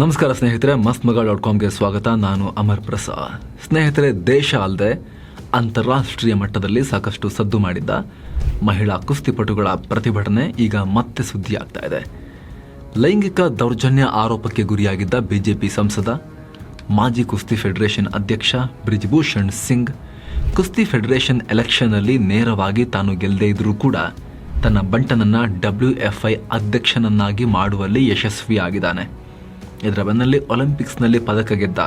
ನಮಸ್ಕಾರ ಸ್ನೇಹಿತರೆ ಮಸ್ತ್ ಮಗ ಡಾಟ್ ಕಾಮ್ಗೆ ಸ್ವಾಗತ. ನಾನು ಅಮರ್ ಪ್ರಸಾದ್. ಸ್ನೇಹಿತರೆ, ದೇಶ ಅಲ್ಲದೆ ಅಂತಾರಾಷ್ಟ್ರೀಯ ಮಟ್ಟದಲ್ಲಿ ಸಾಕಷ್ಟು ಸದ್ದು ಮಾಡಿದ್ದ ಮಹಿಳಾ ಕುಸ್ತಿಪಟುಗಳ ಪ್ರತಿಭಟನೆ ಈಗ ಮತ್ತೆ ಸುದ್ದಿಯಾಗ್ತಾ ಇದೆ. ಲೈಂಗಿಕ ದೌರ್ಜನ್ಯ ಆರೋಪಕ್ಕೆ ಗುರಿಯಾಗಿದ್ದ ಬಿಜೆಪಿ ಸಂಸದ, ಮಾಜಿ ಕುಸ್ತಿ ಫೆಡರೇಷನ್ ಅಧ್ಯಕ್ಷ ಬ್ರಿಜ್ಭೂಷಣ್ ಸಿಂಗ್, ಕುಸ್ತಿ ಫೆಡರೇಷನ್ ಎಲೆಕ್ಷನ್ನಲ್ಲಿ ನೇರವಾಗಿ ತಾನು ಗೆಲ್ಲದೇ ಇದ್ರೂ ಕೂಡ ತನ್ನ ಬಂಟನನ್ನ ಡಬ್ಲ್ಯೂ ಎಫ್ ಐ ಅಧ್ಯಕ್ಷನನ್ನಾಗಿ ಮಾಡುವಲ್ಲಿ ಯಶಸ್ವಿಯಾಗಿದ್ದಾನೆ. ಇದರ ಬೆನ್ನಲ್ಲಿ ಒಲಿಂಪಿಕ್ಸ್ನಲ್ಲಿ ಪದಕ ಗೆದ್ದ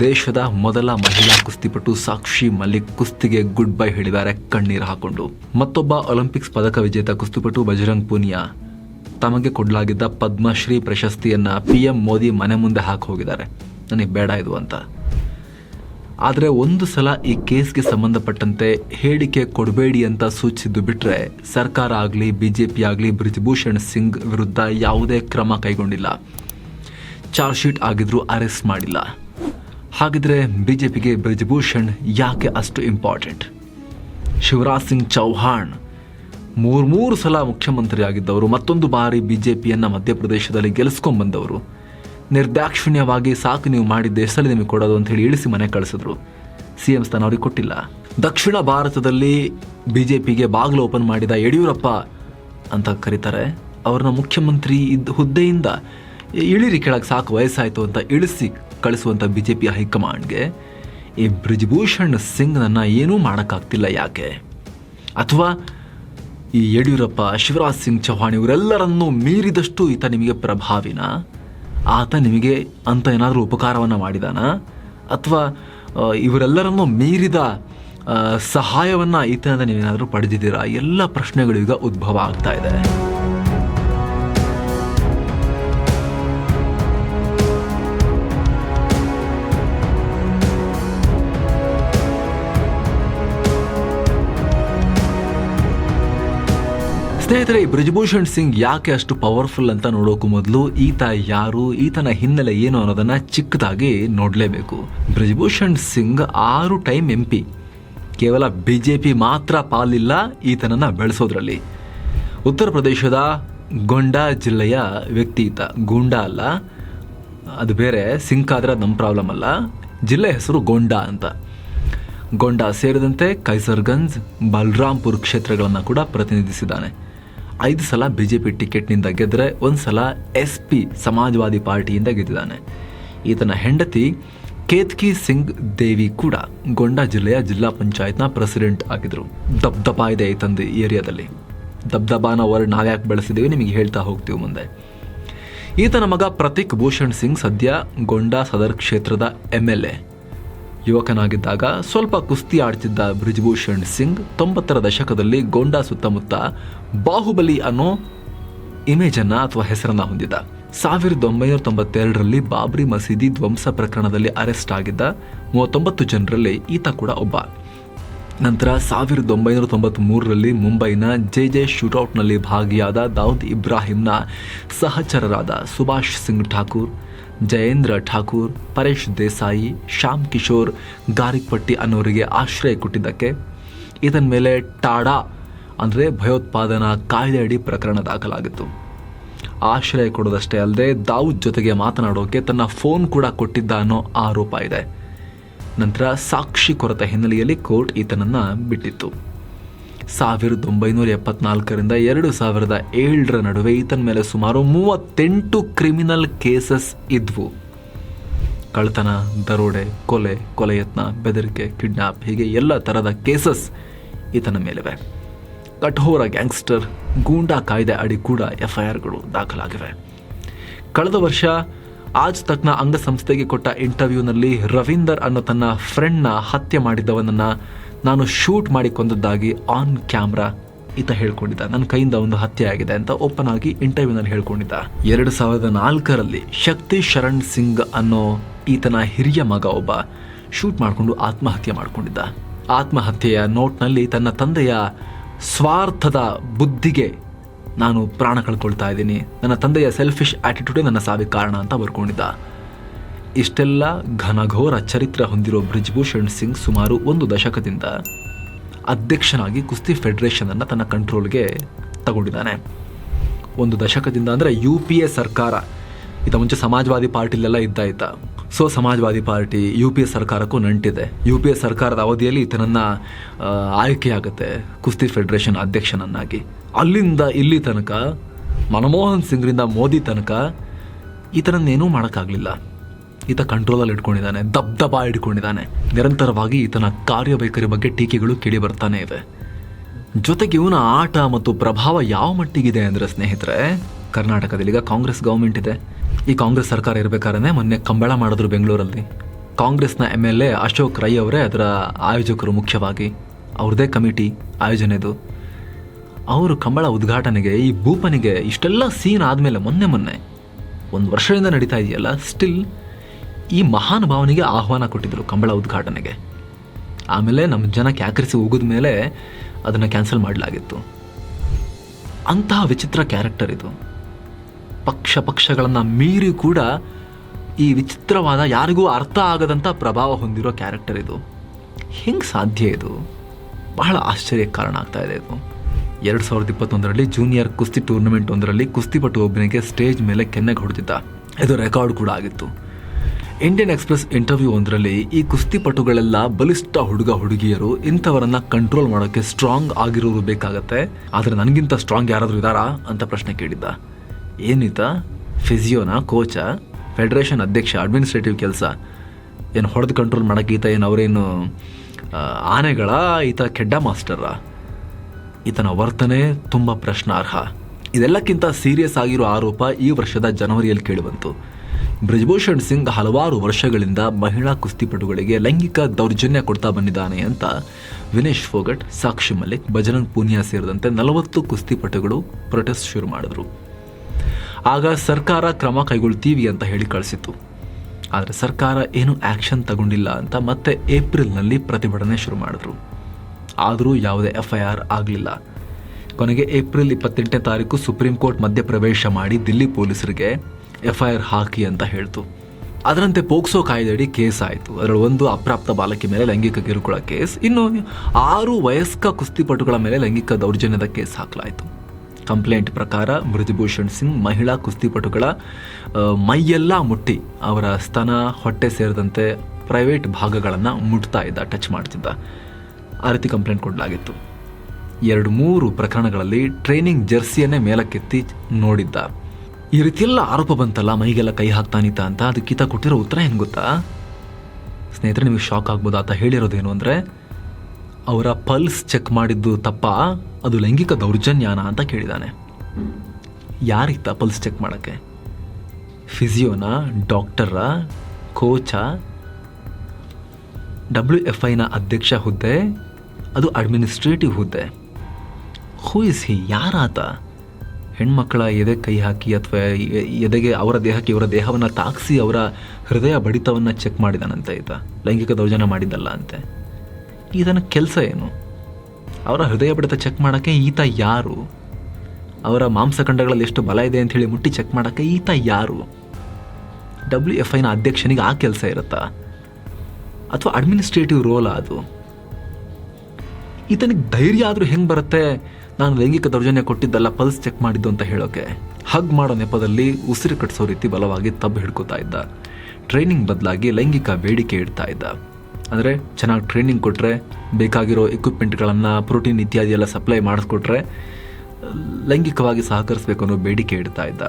ದೇಶದ ಮೊದಲ ಮಹಿಳಾ ಕುಸ್ತಿಪಟು ಸಾಕ್ಷಿ ಮಲ್ಲಿಕ್ ಕುಸ್ತಿಗೆ ಗುಡ್ ಬೈ ಹೇಳಿದ್ದಾರೆ ಕಣ್ಣೀರು ಹಾಕೊಂಡು. ಮತ್ತೊಬ್ಬ ಒಲಿಂಪಿಕ್ಸ್ ಪದಕ ವಿಜೇತ ಕುಸ್ತಿಪಟು ಬಜರಂಗ್ ಪೂನಿಯಾ ತಮಗೆ ಕೊಡಲಾಗಿದ್ದ ಪದ್ಮಶ್ರೀ ಪ್ರಶಸ್ತಿಯನ್ನ ಪಿ ಎಂ ಮೋದಿ ಮನೆ ಮುಂದೆ ಹಾಕಿ ಹೋಗಿದ್ದಾರೆ. ನನಗೆ ಬೇಡ ಇದು ಅಂತ. ಆದರೆ ಒಂದು ಸಲ ಈ ಕೇಸ್ಗೆ ಸಂಬಂಧಪಟ್ಟಂತೆ ಹೇಳಿಕೆ ಕೊಡಬೇಡಿ ಅಂತ ಸೂಚಿಸಿದ್ದು ಬಿಟ್ಟರೆ ಸರ್ಕಾರ ಆಗಲಿ ಬಿ ಜೆ ಪಿ ಆಗಲಿ ಬ್ರಿಜ್ಭೂಷಣ್ ಸಿಂಗ್ ವಿರುದ್ಧ ಯಾವುದೇ ಕ್ರಮ ಕೈಗೊಂಡಿಲ್ಲ. ಚಾರ್ಜ್ ಶೀಟ್ ಆಗಿದ್ರೂ ಅರೆಸ್ಟ್ ಮಾಡಿಲ್ಲ. ಹಾಗಿದ್ರೆ ಬಿಜೆಪಿಗೆ ಬ್ರಿಜ್ಭೂಷಣ್ ಯಾಕೆ ಅಷ್ಟು ಇಂಪಾರ್ಟೆಂಟ್ ಶಿವರಾಜ್ ಸಿಂಗ್ ಚೌಹಾಣ್ ಮೂರು ಮೂರು ಸಲ ಮುಖ್ಯಮಂತ್ರಿ ಆಗಿದ್ದವರು, ಮತ್ತೊಂದು ಬಾರಿ ಬಿಜೆಪಿಯನ್ನ ಮಧ್ಯಪ್ರದೇಶದಲ್ಲಿ ಗೆಲ್ಲಿಸ್ಕೊಂಡ್ಬಂದವರು ನಿರ್ದಾಕ್ಷಿಣ್ಯವಾಗಿ ಸಾಕು ನೀವು ಮಾಡಿದ್ದ ಎಷ್ಟಲ್ಲಿ ನಿಮಗೆ ಕೊಡೋದು ಅಂತ ಹೇಳಿ ಇಳಿಸಿ ಮನೆ ಕಳಿಸಿದ್ರು. ಸಿ ಎಂ ಸ್ಥಾನ ಅವ್ರಿಗೆ ಕೊಟ್ಟಿಲ್ಲ. ದಕ್ಷಿಣ ಭಾರತದಲ್ಲಿ ಬಿಜೆಪಿಗೆ ಬಾಗಿಲು ಓಪನ್ ಮಾಡಿದ ಯಡಿಯೂರಪ್ಪ ಅಂತ ಕರೀತಾರೆ. ಅವ್ರನ್ನ ಮುಖ್ಯಮಂತ್ರಿ ಇದ್ದ ಹುದ್ದೆಯಿಂದ ಇಳಿರಿ ಕೆಳಗೆ ಸಾಕು ವಯಸ್ಸಾಯಿತು ಅಂತ ಇಳಿಸಿ ಕಳಿಸುವಂಥ ಬಿ ಜೆ ಪಿ ಹೈಕಮಾಂಡ್ಗೆ. ಈ ಬ್ರಿಜ್ಭೂಷಣ್ ಸಿಂಗ್ನನ್ನ ಏನೂ ಮಾಡೋಕ್ಕಾಗ್ತಿಲ್ಲ ಯಾಕೆ? ಅಥವಾ ಈ ಯಡಿಯೂರಪ್ಪ, ಶಿವರಾಜ್ ಸಿಂಗ್ ಚೌಹಾಣ್ ಇವರೆಲ್ಲರನ್ನೂ ಮೀರಿದಷ್ಟು ಈತ ನಿಮಗೆ ಪ್ರಭಾವಿನ? ಆತ ನಿಮಗೆ ಅಂತ ಏನಾದರೂ ಉಪಕಾರವನ್ನು ಮಾಡಿದಾನ? ಅಥವಾ ಇವರೆಲ್ಲರನ್ನೂ ಮೀರಿದ ಸಹಾಯವನ್ನು ಸಹಾಯವನ್ನ ಈತನಿಂದ ನೀವೇನಾದರೂ ಪಡೆದಿದ್ದೀರಾ? ಎಲ್ಲ ಪ್ರಶ್ನೆಗಳು ಈಗ ಉದ್ಭವ ಆಗ್ತಾ ಇದೆ. ಸ್ನೇಹಿತರೆ, ಈ ಬ್ರಿಜ್ಭೂಷಣ್ ಸಿಂಗ್ ಯಾಕೆ ಅಷ್ಟು ಪವರ್ಫುಲ್ ಅಂತ ನೋಡೋಕು ಮೊದಲು? ಈತ ಯಾರು? ಈತನ ಹಿನ್ನೆಲೆ ಏನು ಅನ್ನೋದನ್ನ ಚಿಕ್ಕದಾಗಿ ನೋಡಲೇಬೇಕು. ಬ್ರಿಜ್ಭೂಷಣ್ ಸಿಂಗ್ ಆರು ಟೈಮ್ ಎಂ ಪಿ ಕೇವಲ ಬಿಜೆಪಿ ಮಾತ್ರ ಪಾಲಿಲ್ಲ ಈತನನ್ನ ಬೆಳೆಸೋದ್ರಲ್ಲಿ. ಉತ್ತರ ಪ್ರದೇಶದ ಗೊಂಡಾ ಜಿಲ್ಲೆಯ ವ್ಯಕ್ತಿ ಈತ. ಗೂಂಡಾ ಅಲ್ಲ, ಅದು ಬೇರೆ, ಸಿಂಕ್ ಆದರೆ ನಮ್ಮ ಪ್ರಾಬ್ಲಮ್ ಅಲ್ಲ. ಜಿಲ್ಲೆ ಹೆಸರು ಗೊಂಡಾ ಅಂತ. ಗೊಂಡಾ ಸೇರಿದಂತೆ ಕೈಸರ್ಗಂಜ್, ಬಲರಾಂಪುರ್ ಕ್ಷೇತ್ರಗಳನ್ನು ಕೂಡ ಪ್ರತಿನಿಧಿಸಿದ್ದಾನೆ. ಐದು ಸಲ ಬಿ ಜೆ ಪಿ ಟಿಕೆಟ್ನಿಂದ ಗೆದ್ದರೆ ಒಂದು ಸಲ ಎಸ್ ಪಿ ಸಮಾಜವಾದಿ ಪಾರ್ಟಿಯಿಂದ ಗೆದ್ದಿದ್ದಾನೆ. ಈತನ ಹೆಂಡತಿ ಕೇತ್ಕಿ ಸಿಂಗ್ ದೇವಿ ಕೂಡ ಗೊಂಡಾ ಜಿಲ್ಲೆಯ ಜಿಲ್ಲಾ ಪಂಚಾಯತ್ನ ಪ್ರೆಸಿಡೆಂಟ್ ಆಗಿದ್ರು. ದಬ್ದಬಾ ಇದೆ ಈತಂದು ಏರಿಯಾದಲ್ಲಿ. ದಬ್ದಬಾನ ವರ್ಡ್ ನಾವ್ಯಾಕೆ ಬೆಳೆಸಿದ್ದೀವಿ ನಿಮಗೆ ಹೇಳ್ತಾ ಹೋಗ್ತೀವಿ ಮುಂದೆ. ಈತನ ಮಗ ಪ್ರತೀಕ್ ಭೂಷಣ್ ಸಿಂಗ್ ಸದ್ಯ ಗೊಂಡಾ ಸದರ್ ಕ್ಷೇತ್ರದ ಎಂ ಎಲ್ ಎ. ಯುವಕನಾಗಿದ್ದಾಗ ಸ್ವಲ್ಪ ಕುಸ್ತಿ ಆಡ್ತಿದ್ದ ಬ್ರಿಜ್ಭೂಷಣ್ ಸಿಂಗ್ ತೊಂಬತ್ತರ ದಶಕದಲ್ಲಿ ಗೋಂಡಾ ಸುತ್ತಮುತ್ತ ಬಾಹುಬಲಿ ಅನ್ನೋ ಇಮೇಜನ್ನ ಅಥವಾ ಹೆಸರನ್ನ ಹೊಂದಿದ್ದ ಸಾವಿರದ ಒಂಬೈನೂರ ತೊಂಬತ್ತೆರಡರಲ್ಲಿ ಬಾಬ್ರಿ ಮಸೀದಿ ಧ್ವಂಸ ಪ್ರಕರಣದಲ್ಲಿ ಅರೆಸ್ಟ್ ಆಗಿದ್ದ ಮೂವತ್ತೊಂಬತ್ತು ಜನರಲ್ಲಿ ಈತ ಕೂಡ ಒಬ್ಬ. ನಂತರ ಸಾವಿರದ ಒಂಬೈನೂರ ತೊಂಬತ್ತ್ ಮೂರರಲ್ಲಿ ಮುಂಬೈನ ಜೆ ಜೆ ಶೂಟೌಟ್ನಲ್ಲಿ ಭಾಗಿಯಾದ ದಾವೂದ್ ಇಬ್ರಾಹಿಂನ ಸಹಚರರಾದ ಸುಭಾಷ್ ಸಿಂಗ್ ಠಾಕೂರ್ ಜಯೇಂದ್ರ ಠಾಕೂರ್, ಪರೇಶ್ ದೇಸಾಯಿ, ಶ್ಯಾಮ್ ಕಿಶೋರ್ ಗಾರಿಕ್ಪಟ್ಟಿ ಅನ್ನೋರಿಗೆ ಆಶ್ರಯ ಕೊಟ್ಟಿದ್ದಕ್ಕೆ. ಇದನ್ ಮೇಲೆ ಟಾಡಾ ಅಂದರೆ ಭಯೋತ್ಪಾದನಾ ಕಾಯ್ದೆ ಅಡಿ ಪ್ರಕರಣ ದಾಖಲಾಗಿತ್ತು. ಆಶ್ರಯ ಕೊಡೋದಷ್ಟೇ ಅಲ್ಲದೆ ದಾವೂದ್ ಜೊತೆಗೆ ಮಾತನಾಡೋಕೆ ತನ್ನ ಫೋನ್ ಕೂಡ ಕೊಟ್ಟಿದ್ದ ಅನ್ನೋ ಆರೋಪ ಇದೆ. ನಂತರ ಸಾಕ್ಷಿ ಕೊರತೆ ಹಿನ್ನೆಲೆಯಲ್ಲಿ ಕೋರ್ಟ್ ಈತನನ್ನು ಬಿಟ್ಟಿತ್ತು. ಸಾವಿರದ ಒಂಬೈನೂರ ಎಪ್ಪತ್ನಾಲ್ಕರಿಂದ ಎರಡು ಸಾವಿರದ ಏಳರ ನಡುವೆ ಈತನ ಮೇಲೆ ಸುಮಾರು ಮೂವತ್ತೆಂಟು ಕ್ರಿಮಿನಲ್ ಕೇಸಸ್ ಇದ್ವು. ಕಳ್ತನ ದರೋಡೆ, ಕೊಲೆ, ಕೊಲೆಯತ್ನ, ಬೆದರಿಕೆ, ಕಿಡ್ನಾಪ್ ಹೀಗೆ ಎಲ್ಲ ಥರದ ಕೇಸಸ್ ಈತನ ಮೇಲಿವೆ. ಕಠೋರ ಗ್ಯಾಂಗ್ಸ್ಟರ್, ಗೂಂಡಾ ಕಾಯ್ದೆ ಅಡಿ ಕೂಡ ಎಫ್ಐಆರ್ಗಳು ದಾಖಲಾಗಿವೆ. ಕಳೆದ ವರ್ಷ ಆಜ್ ತಕ್ನ ಅಂಗಸಂಸ್ಥೆಗೆ ಕೊಟ್ಟ ಇಂಟರ್ವ್ಯೂನಲ್ಲಿ ರವೀಂದರ್ ಅನ್ನೋ ತನ್ನ ಫ್ರೆಂಡ್ನ ಹತ್ಯೆ ಮಾಡಿದವನನ್ನ ನಾನು ಶೂಟ್ ಮಾಡಿ ಕೊಂದದ್ದಾಗಿ ಆನ್ ಕ್ಯಾಮ್ರಾ ಈತ ಹೇಳ್ಕೊಂಡಿದ್ದ. ನನ್ನ ಕೈಯಿಂದ ಒಂದು ಹತ್ಯೆ ಆಗಿದೆ ಅಂತ ಓಪನ್ ಆಗಿ ಇಂಟರ್ವ್ಯೂನಲ್ಲಿ ಹೇಳ್ಕೊಂಡಿದ್ದ. ಎರಡು ಸಾವಿರದ ನಾಲ್ಕರಲ್ಲಿ ಶಕ್ತಿ ಶರಣ್ ಸಿಂಗ್ ಅನ್ನೋ ಈತನ ಹಿರಿಯ ಮಗ ಒಬ್ಬ ಶೂಟ್ ಮಾಡಿಕೊಂಡು ಆತ್ಮಹತ್ಯೆ ಮಾಡಿಕೊಂಡಿದ್ದ. ಆತ್ಮಹತ್ಯೆಯ ನೋಟ್ನಲ್ಲಿ ತನ್ನ ತಂದೆಯ ಸ್ವಾರ್ಥದ ಬುದ್ಧಿಗೆ ನಾನು ಪ್ರಾಣ ಕಳ್ಕೊಳ್ತಾ ಇದ್ದೀನಿ. ನನ್ನ ತಂದೆಯ ಸೆಲ್ಫಿಶ್ ಆಟಿಟ್ಯೂಡೇ ನನ್ನ ಸಾವಿಗೆ ಕಾರಣ ಅಂತ ಬರ್ಕೊಂಡಿದ್ದ. ಇಷ್ಟೆಲ್ಲ ಘನಘೋರ ಚರಿತ್ರೆ ಹೊಂದಿರೋ ಬ್ರಿಜ್ಭೂಷಣ್ ಸಿಂಗ್ ಸುಮಾರು ಒಂದು ದಶಕದಿಂದ ಅಧ್ಯಕ್ಷನಾಗಿ ಕುಸ್ತಿ ಫೆಡರೇಷನ್ ಅನ್ನು ತನ್ನ ಕಂಟ್ರೋಲ್ಗೆ ತಗೊಂಡಿದ್ದಾನೆ. ಒಂದು ದಶಕದಿಂದ ಅಂದರೆ ಯು ಪಿ ಎ ಸರ್ಕಾರ, ಇದ ಮುಂಚೆ ಸಮಾಜವಾದಿ ಪಾರ್ಟಿಲೆಲ್ಲ ಇದ್ದ ಈತ so Samajwadi party U P A ಸರ್ಕಾರಕ್ಕೂ ನಂಟಿದೆ. ಯು ಪಿ ಎ ಸರ್ಕಾರದ ಅವಧಿಯಲ್ಲಿ ಈತನನ್ನ ಆಯ್ಕೆಯಾಗುತ್ತೆ ಕುಸ್ತಿ ಫೆಡರೇಷನ್ ಅಧ್ಯಕ್ಷನನ್ನಾಗಿ. ಅಲ್ಲಿಂದ ಇಲ್ಲಿ ತನಕ ಮನಮೋಹನ್ ಸಿಂಗ್ರಿಂದ ಮೋದಿ ತನಕ ಈತನನ್ನೇನೂ ಮಾಡೋಕ್ಕಾಗಲಿಲ್ಲ. ಈತ ಕಂಟ್ರೋಲಲ್ಲಿ ಇಟ್ಕೊಂಡಿದ್ದಾನೆ ದಬ್ದಬ ಇಟ್ಕೊಂಡಿದ್ದಾನೆ ನಿರಂತರವಾಗಿ ಈತನ ಕಾರ್ಯವೈಖರಿ ಬಗ್ಗೆ ಟೀಕೆಗಳು ಕೇಳಿ ಬರ್ತಾನೆ ಇದೆ. ಜೊತೆಗೆ ಇವನ ಆಟ ಮತ್ತು ಪ್ರಭಾವ ಯಾವ ಮಟ್ಟಿಗಿದೆ ಅಂದರೆ ಸ್ನೇಹಿತರೆ, ಕರ್ನಾಟಕದಲ್ಲಿ ಈಗ ಕಾಂಗ್ರೆಸ್ ಗೌರ್ಮೆಂಟ್ ಇದೆ. ಈ ಕಾಂಗ್ರೆಸ್ ಸರ್ಕಾರ ಇರಬೇಕಾದ್ರೆ ಮೊನ್ನೆ ಕಂಬಳ ಮಾಡಿದ್ರು ಬೆಂಗಳೂರಲ್ಲಿ. ಕಾಂಗ್ರೆಸ್ನ M L A Ashok Rai ಅವರೇ ಅದರ ಆಯೋಜಕರು ಮುಖ್ಯವಾಗಿ. ಅವ್ರದ್ದೇ ಕಮಿಟಿ ಆಯೋಜನೆದು ಅವರು ಕಂಬಳ ಉದ್ಘಾಟನೆಗೆ, ಈ ಭೂಪನಿಗೆ ಇಷ್ಟೆಲ್ಲ ಸೀನ್ ಆದಮೇಲೆ ಮೊನ್ನೆ ಮೊನ್ನೆ, ಒಂದು ವರ್ಷದಿಂದ ನಡೀತಾ ಇದೆಯಲ್ಲ ಸ್ಟಿಲ್ ಈ ಮಹಾನ್ ಭಾವನಿಗೆ ಆಹ್ವಾನ ಕೊಟ್ಟಿದ್ದರು ಕಂಬಳ ಉದ್ಘಾಟನೆಗೆ. ಆಮೇಲೆ ನಮ್ಮ ಜನ ಕ್ಯಾಕರಿಸಿ ಹೋಗಿದ ಮೇಲೆ ಅದನ್ನು ಕ್ಯಾನ್ಸಲ್ ಮಾಡಲಾಗಿತ್ತು. ಅಂತಹ ವಿಚಿತ್ರ ಕ್ಯಾರೆಕ್ಟರ್ ಇದು. ಪಕ್ಷ ಪಕ್ಷಗಳನ್ನು ಮೀರಿ ಕೂಡ ಈ ವಿಚಿತ್ರವಾದ ಯಾರಿಗೂ ಅರ್ಥ ಆಗದಂಥ ಪ್ರಭಾವ ಹೊಂದಿರೋ ಕ್ಯಾರೆಕ್ಟರ್ ಇದು. ಹೆಂಗೆ ಸಾಧ್ಯ ಇದು? ಬಹಳ ಆಶ್ಚರ್ಯಕ್ಕೆ ಕಾರಣ ಆಗ್ತಾ ಇದೆ ಇದು. ಎರಡು ಸಾವಿರದ ಇಪ್ಪತ್ತೊಂದರಲ್ಲಿ ಜೂನಿಯರ್ ಕುಸ್ತಿ ಟೂರ್ನಮೆಂಟ್ ಒಂದರಲ್ಲಿ ಕುಸ್ತಿಪಟು ಒಬ್ಬನಿಗೆ ಸ್ಟೇಜ್ ಮೇಲೆ ಕೆನ್ನೆಗೆ ಹೊಡೆದಿದ್ದ. ಇದು ರೆಕಾರ್ಡ್ ಕೂಡ ಆಗಿತ್ತು. ಇಂಡಿಯನ್ ಎಕ್ಸ್ಪ್ರೆಸ್ ಇಂಟರ್ವ್ಯೂ ಒಂದರಲ್ಲಿ ಈ ಕುಸ್ತಿಪಟುಗಳೆಲ್ಲ ಬಲಿಷ್ಠ ಹುಡುಗ ಹುಡುಗಿಯರು ಇಂಥವರನ್ನ ಕಂಟ್ರೋಲ್ ಮಾಡೋಕ್ಕೆ ಸ್ಟ್ರಾಂಗ್ ಆಗಿರೋರು ಬೇಕಾಗತ್ತೆ. ಆದರೆ ನನಗಿಂತ ಸ್ಟ್ರಾಂಗ್ ಯಾರಾದರೂ ಇದ್ದಾರಾ ಅಂತ ಪ್ರಶ್ನೆ ಕೇಳಿದ್ದ. ಏನಿತ? ಫಿಸಿಯೋನ ಕೋಚ ಫೆಡರೇಷನ್ ಅಧ್ಯಕ್ಷ ಅಡ್ಮಿನಿಸ್ಟ್ರೇಟಿವ್ ಕೆಲಸ. ಏನು ಹೊಡೆದು ಕಂಟ್ರೋಲ್ ಮಾಡೋಕ್ಕೆ ಈತ ಏನು ಅವರೇನು ಆನೆಗಳ? ಈತ ಕೆಡ್ಡ ಮಾಸ್ಟರ ಈತನ ವರ್ತನೆ ತುಂಬ ಪ್ರಶ್ನಾರ್ಹ. ಇದೆಲ್ಲಕ್ಕಿಂತ ಸೀರಿಯಸ್ ಆಗಿರೋ ಆರೋಪ ಈ ವರ್ಷದ ಜನವರಿಯಲ್ಲಿ ಕೇಳಿಬಂತು ಬ್ರಿಜ್ಭೂಷಣ್ ಸಿಂಗ್ ಹಲವಾರು ವರ್ಷಗಳಿಂದ ಮಹಿಳಾ ಕುಸ್ತಿಪಟುಗಳಿಗೆ ಲೈಂಗಿಕ ದೌರ್ಜನ್ಯ ಕೊಡ್ತಾ ಬಂದಿದ್ದಾನೆ ಅಂತ ವಿನೇಶ್ ಫೋಗಟ್, ಸಾಕ್ಷಿ ಮಲ್ಲಿಕ್ ಬಜರಂಗ್ ಪೂನಿಯಾ ಸೇರಿದಂತೆ ನಲವತ್ತು ಕುಸ್ತಿಪಟುಗಳು ಪ್ರೊಟೆಸ್ಟ್ ಶುರು ಮಾಡಿದ್ರು. ಆಗ ಸರ್ಕಾರ ಕ್ರಮ ಕೈಗೊಳ್ತೀವಿ ಅಂತ ಹೇಳಿ ಕಳಿಸಿತ್ತು. ಆದರೆ ಸರ್ಕಾರ ಏನು ಆ್ಯಕ್ಷನ್ ತಗೊಂಡಿಲ್ಲ ಅಂತ ಮತ್ತೆ ಏಪ್ರಿಲ್ನಲ್ಲಿ ಪ್ರತಿಭಟನೆ ಶುರು ಮಾಡಿದ್ರು. ಆದರೂ ಯಾವುದೇ ಎಫ್ ಐ ಆರ್ ಆಗಲಿಲ್ಲ. ಕೊನೆಗೆ ಏಪ್ರಿಲ್ ಇಪ್ಪತ್ತೆಂಟನೇ ತಾರೀಕು ಸುಪ್ರೀಂ ಕೋರ್ಟ್ ಮಧ್ಯಪ್ರವೇಶ ಮಾಡಿ ದಿಲ್ಲಿ ಪೊಲೀಸರಿಗೆ ಎಫ್ ಐ ಆರ್ ಹಾಕಿ ಅಂತ ಹೇಳ್ತು. ಅದರಂತೆ ಪೋಕ್ಸೋ ಕಾಯ್ದೆಯಡಿ ಕೇಸ್ ಆಯಿತು. ಅದರಲ್ಲಿ ಒಂದು ಅಪ್ರಾಪ್ತ ಬಾಲಕಿ ಮೇಲೆ ಲೈಂಗಿಕ ಕಿರುಕುಳ ಕೇಸ್, ಇನ್ನು ಆರು ವಯಸ್ಕ ಕುಸ್ತಿಪಟುಗಳ ಮೇಲೆ ಲೈಂಗಿಕ ದೌರ್ಜನ್ಯದ ಕೇಸ್ ಹಾಕಲಾಯಿತು. ಕಂಪ್ಲೇಂಟ್ ಪ್ರಕಾರ ಮೃದುಭೂಷಣ್ ಸಿಂಗ್ ಮಹಿಳಾ ಕುಸ್ತಿಪಟುಗಳ ಮೈಯೆಲ್ಲ ಮುಟ್ಟಿ ಅವರ ಸ್ತನ, ಹೊಟ್ಟೆ ಸೇರಿದಂತೆ ಪ್ರೈವೇಟ್ ಭಾಗಗಳನ್ನು ಮುಟ್ತಾ ಇದ್ದ, ಟಚ್ ಮಾಡ್ತಿದ್ದ. ಆ ರೀತಿ ಕಂಪ್ಲೇಂಟ್ ಕೊಡಲಾಗಿತ್ತು. ಎರಡು ಮೂರು ಪ್ರಕರಣಗಳಲ್ಲಿ ಟ್ರೈನಿಂಗ್ ಜರ್ಸಿಯನ್ನೇ ಮೇಲಕ್ಕೆತ್ತಿ ನೋಡಿದ್ದ. ಈ ರೀತಿಯೆಲ್ಲ ಆರೋಪ ಬಂತಲ್ಲ, ಮೈಗೆಲ್ಲ ಕೈ ಹಾಕ್ತಾನಿತ ಅಂತ? ಅದಕ್ಕಿತ ಕೊಟ್ಟಿರೋ ಉತ್ತರ ಏನು ಗೊತ್ತಾ? ಸ್ನೇಹಿತರೆ, ನಿಮಗೆ ಶಾಕ್ ಆಗ್ಬೋದು ಆತ ಹೇಳಿರೋದೇನು ಅಂದರೆ, ಅವರ ಪಲ್ಸ್ ಚೆಕ್ ಮಾಡಿದ್ದು ತಪ್ಪ? ಅದು ಲೈಂಗಿಕ ದೌರ್ಜನ್ಯಾನ ಅಂತ ಕೇಳಿದಾನೆ. ಯಾರಿತ್ತ ಪಲ್ಸ್ ಚೆಕ್ ಮಾಡೋಕ್ಕೆ? ಫಿಸಿಯೋನ ಡಾಕ್ಟರ ಕೋಚ ಡಬ್ಲ್ಯೂ ಎಫ್ ಐನ ಅಧ್ಯಕ್ಷ ಹುದ್ದೆ, ಅದು ಅಡ್ಮಿನಿಸ್ಟ್ರೇಟಿವ್ ಹುದ್ದೆ. ಹೂ ಇಸ್ ಹಿ ಯಾರಾತ? ಹೆಣ್ಮಕ್ಕಳ ಎದೆ ಕೈ ಹಾಕಿ ಅಥವಾ ಎದೆಗೆ ಅವರ ದೇಹಕ್ಕೆ ಇವರ ದೇಹವನ್ನು ತಾಕ್ಸಿ ಅವರ ಹೃದಯ ಬಡಿತವನ್ನು ಚೆಕ್ ಮಾಡಿದಾನಂತೆ ಈತ. ಲೈಂಗಿಕ ದೌರ್ಜನ್ಯ ಮಾಡಿದ್ದಲ್ಲ ಅಂತೆ. ಈತನ ಕೆಲಸ ಏನು? ಅವರ ಹೃದಯ ಬಡಿತ ಚೆಕ್ ಮಾಡೋಕ್ಕೆ ಈತ ಯಾರು? ಅವರ ಮಾಂಸಖಂಡಗಳಲ್ಲಿ ಎಷ್ಟು ಬಲ ಇದೆ ಅಂತ ಹೇಳಿ ಮುಟ್ಟಿ ಚೆಕ್ ಮಾಡೋಕ್ಕೆ ಈತ ಯಾರು? ಡಬ್ಲ್ಯೂ ಎಫ್ ಐನ ಅಧ್ಯಕ್ಷನಿಗೆ ಆ ಕೆಲಸ ಇರುತ್ತಾ? ಅಥವಾ ಅಡ್ಮಿನಿಸ್ಟ್ರೇಟಿವ್ ರೋಲಾ ಅದು? ಈತನಿಗೆ ಧೈರ್ಯ ಆದರೂ ಹೆಂಗೆ ಬರುತ್ತೆ? ನಾನು ಲೈಂಗಿಕ ದೌರ್ಜನ್ಯ ಕೊಟ್ಟಿದ್ದಲ್ಲ ಪಲ್ಸ್ ಚೆಕ್ ಮಾಡಿದ್ದು ಅಂತ ಹೇಳೋಕೆ. ಹಗ್ ಮಾಡೋ ನೆಪದಲ್ಲಿ ಉಸಿರು ಕಟ್ಟಿಸೋ ರೀತಿ ಬಲವಾಗಿ ತಬ್ಬು ಹಿಡ್ಕೋತಾ ಇದ್ದ. ಟ್ರೈನಿಂಗ್ ಬದಲಾಗಿ ಲೈಂಗಿಕ ಬೇಡಿಕೆ ಇಡ್ತಾ ಇದ್ದ. ಅಂದರೆ ಚೆನ್ನಾಗಿ ಟ್ರೈನಿಂಗ್ ಕೊಟ್ಟರೆ ಬೇಕಾಗಿರೋ ಎಕ್ವಿಪ್ಮೆಂಟ್ಗಳನ್ನು ಪ್ರೋಟೀನ್ ಇತ್ಯಾದಿ ಎಲ್ಲ ಸಪ್ಲೈ ಮಾಡಿಸ್ಕೊಟ್ರೆ, ಲೈಂಗಿಕವಾಗಿ ಸಹಕರಿಸಬೇಕು ಅನ್ನೋ ಬೇಡಿಕೆ ಇಡ್ತಾ ಇದ್ದ.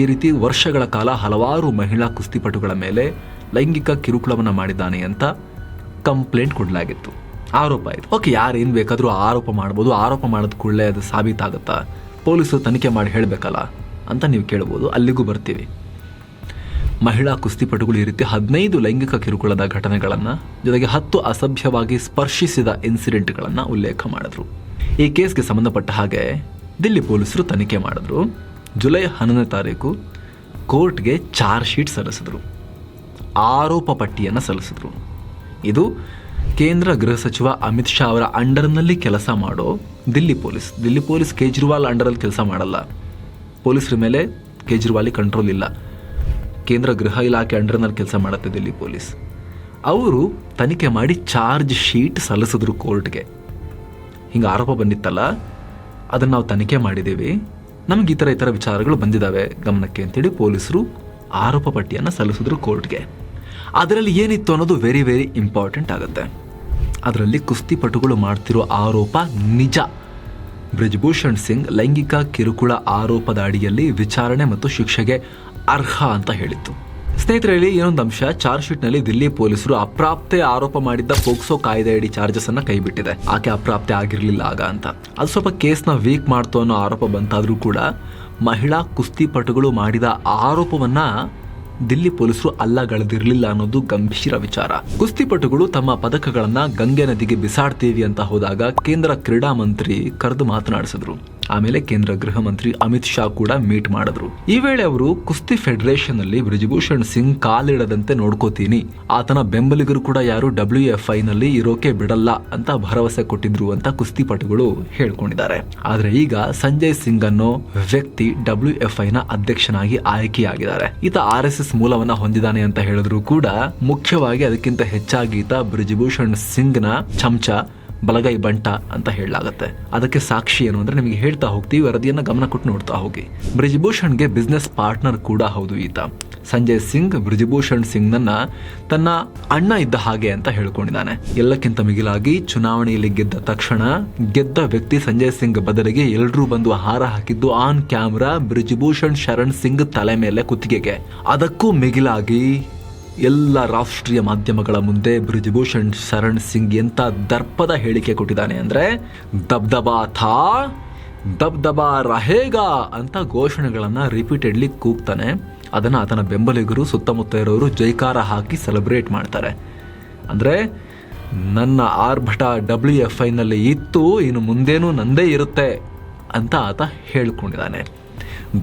ಈ ರೀತಿ ವರ್ಷಗಳ ಕಾಲ ಹಲವಾರು ಮಹಿಳಾ ಕುಸ್ತಿಪಟುಗಳ ಮೇಲೆ ಲೈಂಗಿಕ ಕಿರುಕುಳವನ್ನು ಮಾಡಿದ್ದಾನೆ ಅಂತ ಕಂಪ್ಲೇಂಟ್ ಕೊಡಲಾಗಿತ್ತು. ಆರೋಪ ಇದೆ. ಓಕೆ, ಯಾರು ಏನು ಬೇಕಾದರೂ ಆರೋಪ ಮಾಡ್ಬೋದು. ಆರೋಪ ಮಾಡಿದ ಕೂಡಲೇ ಅದು ಸಾಬೀತಾಗುತ್ತಾ? ಪೊಲೀಸರು ತನಿಖೆ ಮಾಡಿ ಹೇಳಬೇಕಲ್ಲ ಅಂತ ನೀವು ಕೇಳ್ಬೋದು. ಅಲ್ಲಿಗೂ ಬರ್ತೀವಿ. ಮಹಿಳಾ ಕುಸ್ತಿಪಟುಗಳು ಈ ರೀತಿ ಹದಿನೈದು ಲೈಂಗಿಕ ಕಿರುಕುಳದ ಘಟನೆಗಳನ್ನು, ಜೊತೆಗೆ ಹತ್ತು ಅಸಭ್ಯವಾಗಿ ಸ್ಪರ್ಶಿಸಿದ ಇನ್ಸಿಡೆಂಟ್ಗಳನ್ನು ಉಲ್ಲೇಖ ಮಾಡಿದ್ರು. ಈ ಕೇಸ್ಗೆ ಸಂಬಂಧಪಟ್ಟ ಹಾಗೆ ದಿಲ್ಲಿ ಪೊಲೀಸರು ತನಿಖೆ ಮಾಡಿದ್ರು. ಜುಲೈ ಹನ್ನೊಂದನೇ ತಾರೀಕು ಕೋರ್ಟ್ಗೆ ಚಾರ್ಜ್ ಶೀಟ್ ಸಲ್ಲಿಸಿದ್ರು. ಆರೋಪ ಪಟ್ಟಿಯನ್ನು ಸಲ್ಲಿಸಿದ್ರು. ಇದು ಕೇಂದ್ರ ಗೃಹ ಸಚಿವ ಅಮಿತ್ ಶಾ ಅವರ ಅಂಡರ್ನಲ್ಲಿ ಕೆಲಸ ಮಾಡೋ ದಿಲ್ಲಿ ಪೊಲೀಸ್. ದಿಲ್ಲಿ ಪೊಲೀಸ್ ಕೇಜ್ರಿವಾಲ್ ಅಂಡರಲ್ಲಿ ಕೆಲಸ ಮಾಡಲ್ಲ. ಪೊಲೀಸರ ಮೇಲೆ ಕೇಜ್ರಿವಾಲಿ ಕಂಟ್ರೋಲ್ ಇಲ್ಲ. ಕೇಂದ್ರ ಗೃಹ ಇಲಾಖೆ ಅಂಡರ್ನಲ್ಲಿ ಕೆಲಸ ಮಾಡುತ್ತೆ ದಿಲ್ಲಿ ಪೊಲೀಸ್. ಅವರು ತನಿಖೆ ಮಾಡಿ ಚಾರ್ಜ್ ಶೀಟ್ ಸಲ್ಲಿಸಿದ್ರು ಕೋರ್ಟ್ಗೆ. ಹಿಂಗೆ ಆರೋಪ ಬಂದಿತ್ತಲ್ಲ? ಅದನ್ನು ನಾವು ತನಿಖೆ ಮಾಡಿದ್ದೀವಿ. ನಮಗೆ ಈ ಥರ ಈ ಥರ ವಿಚಾರಗಳು ಬಂದಿದ್ದಾವೆ ಗಮನಕ್ಕೆ ಅಂತೇಳಿ ಪೊಲೀಸರು ಆರೋಪ ಪಟ್ಟಿಯನ್ನು ಸಲ್ಲಿಸಿದ್ರು ಕೋರ್ಟ್ಗೆ. ಅದರಲ್ಲಿ ಏನಿತ್ತು ಅನ್ನೋದು ವೆರಿ ವೆರಿ ಇಂಪಾರ್ಟೆಂಟ್ ಆಗುತ್ತೆ. ಅದರಲ್ಲಿ ಕುಸ್ತಿಪಟುಗಳು ಮಾಡ್ತಿರೋ ಆರೋಪ ನಿಜ. ಬ್ರಿಜ್ಭೂಷಣ್ ಸಿಂಗ್ ಲೈಂಗಿಕ ಕಿರುಕುಳ ಆರೋಪದ ಅಡಿಯಲ್ಲಿ ವಿಚಾರಣೆ ಮತ್ತು ಶಿಕ್ಷೆಗೆ ಅರ್ಹ ಅಂತ ಹೇಳಿತ್ತು. ಸ್ನೇಹಿತರಲ್ಲಿ ಇನ್ನೊಂದು ಅಂಶ, ಚಾರ್ಜ್ ಶೀಟ್ನಲ್ಲಿ ದಿಲ್ಲಿ ಪೊಲೀಸರು ಅಪ್ರಾಪ್ತೆ ಆರೋಪ ಮಾಡಿದ್ದ ಪೋಕ್ಸೋ ಕಾಯ್ದೆಯಡಿ ಚಾರ್ಜಸ್ ಅನ್ನ ಕೈಬಿಟ್ಟಿದೆ. ಆಕೆ ಅಪ್ರಾಪ್ತೆ ಆಗಿರಲಿಲ್ಲ ಆಗ ಅಂತ. ಅದು ಸ್ವಲ್ಪ ಕೇಸ್ನ ವೀಕ್ ಮಾಡ್ತು ಅನ್ನೋ ಆರೋಪ ಬಂತಾದರೂ ಕೂಡ ಮಹಿಳಾ ಕುಸ್ತಿಪಟುಗಳು ಮಾಡಿದ ಆರೋಪವನ್ನ ದಿಲ್ಲಿ ಪೊಲೀಸರು ಅಲ್ಲಗಳೆದಿರಲಿಲ್ಲ ಅನ್ನೋದು ಗಂಭೀರ ವಿಚಾರ. ಕುಸ್ತಿಪಟುಗಳು ತಮ್ಮ ಪದಕಗಳನ್ನ ಗಂಗೆ ನದಿಗೆ ಬಿಸಾಡ್ತೀವಿ ಅಂತ ಹೋದಾಗ ಕೇಂದ್ರ ಕ್ರೀಡಾ ಮಂತ್ರಿ ಕರೆದು ಮಾತನಾಡಿಸಿದ್ರು. ಆಮೇಲೆ ಕೇಂದ್ರ ಗೃಹ ಮಂತ್ರಿ ಅಮಿತ್ ಶಾ ಕೂಡ ಮೀಟ್ ಮಾಡಿದ್ರು. ಈ ವೇಳೆ ಅವರು ಕುಸ್ತಿ ಫೆಡರೇಷನ್ ಅಲ್ಲಿ ಬ್ರಿಜಭೂಷಣ್ ಸಿಂಗ್ ಕಾಲಿಡದಂತೆ ನೋಡ್ಕೋತೀನಿ. ಆತನ ಬೆಂಬಲಿಗರು ಕೂಡ ಯಾರು ಡಬ್ಲ್ಯೂ ಎಫ್ ಐ ನಲ್ಲಿ ಇರೋಕೆ ಬಿಡಲ್ಲ ಅಂತ ಭರವಸೆ ಕೊಟ್ಟಿದ್ರು ಅಂತ ಕುಸ್ತಿಪಟುಗಳು ಹೇಳ್ಕೊಂಡಿದ್ದಾರೆ. ಆದ್ರೆ ಈಗ ಸಂಜಯ್ ಸಿಂಗ್ ಅನ್ನೋ ವ್ಯಕ್ತಿ ಡಬ್ಲ್ಯೂ ಎಫ್ ಐ ನ ಅಧ್ಯಕ್ಷನಾಗಿ ಆಯ್ಕೆಯಾಗಿದ್ದಾರೆ. ಈತ ಆರ್ ಎಸ್ ಎಸ್ ಮೂಲವನ್ನ ಹೊಂದಿದ್ದಾನೆ ಅಂತ ಹೇಳಿದ್ರು ಕೂಡ ಮುಖ್ಯವಾಗಿ ಅದಕ್ಕಿಂತ ಹೆಚ್ಚಾಗಿ ಈತ ಬ್ರಿಜಭೂಷಣ್ ಸಿಂಗ್ನ ಚಮಚ ಬಲಗೈ ಬಂಟ ಅಂತ ಹೇಳಲಾಗುತ್ತೆ. ಅದಕ್ಕೆ ಸಾಕ್ಷಿ ಏನು ಅಂದ್ರೆ ನಿಮಗೆ ಹೇಳ್ತಾ ಹೋಗ್ತೀವಿ, ವರದಿಯನ್ನ ಗಮನ ಕೊಟ್ಟು ನೋಡ್ತಾ ಹೋಗಿ. ಬ್ರಿಜಭೂಷಣ್ಗೆ ಬಿಸ್ನೆಸ್ ಪಾರ್ಟ್ನರ್ ಕೂಡ ಹೌದು ಈತ. ಸಂಜಯ್ ಸಿಂಗ್ ಬ್ರಿಜಭೂಷಣ್ ಸಿಂಗ್ ನನ್ನ ತನ್ನ ಅಣ್ಣ ಇದ್ದ ಹಾಗೆ ಅಂತ ಹೇಳ್ಕೊಂಡಿದ್ದಾನೆ. ಎಲ್ಲಕ್ಕಿಂತ ಮಿಗಿಲಾಗಿ ಚುನಾವಣೆಯಲ್ಲಿ ಗೆದ್ದ ತಕ್ಷಣ ಗೆದ್ದ ವ್ಯಕ್ತಿ ಸಂಜಯ್ ಸಿಂಗ್ ಬದಲಿಗೆ ಎಲ್ಲರೂ ಬಂದು ಹಾರ ಹಾಕಿದ್ದು ಆನ್ ಕ್ಯಾಮ್ರಾ ಬ್ರಿಜಭೂಷಣ್ ಶರಣ್ ಸಿಂಗ್ ತಲೆ ಮೇಲೆ ಕುತ್ತಿಗೆಗೆ. ಅದಕ್ಕೂ ಮಿಗಿಲಾಗಿ ಎಲ್ಲ ರಾಷ್ಟ್ರೀಯ ಮಾಧ್ಯಮಗಳ ಮುಂದೆ ಬ್ರಿಜಭೂಷಣ್ ಶರಣ್ ಸಿಂಗ್ ಎಂಥ ದರ್ಪದ ಹೇಳಿಕೆ ಕೊಟ್ಟಿದ್ದಾನೆ ಅಂದ್ರೆ, ದಬ್ದಬಾ ಥಾ, ದಬ್ದಬಾ ರಹೇಗಾ ಅಂತ ಘೋಷಣೆಗಳನ್ನು ರಿಪೀಟೆಡ್ಲಿ ಕೂಗ್ತಾನೆ. ಅದನ್ನು ಆತನ ಬೆಂಬಲಿಗರು ಸುತ್ತಮುತ್ತ ಇರೋರು ಜೈಕಾರ ಹಾಕಿ ಸೆಲೆಬ್ರೇಟ್ ಮಾಡ್ತಾರೆ. ಅಂದ್ರೆ, ನನ್ನ ಆರ್ಭಟ ಡಬ್ಲ್ಯೂ ಎಫ್ ಐನಲ್ಲಿ ಇತ್ತು, ಇನ್ನು ಮುಂದೇನೂ ನಂದೇ ಇರುತ್ತೆ ಅಂತ ಆತ ಹೇಳ್ಕೊಂಡಿದ್ದಾನೆ.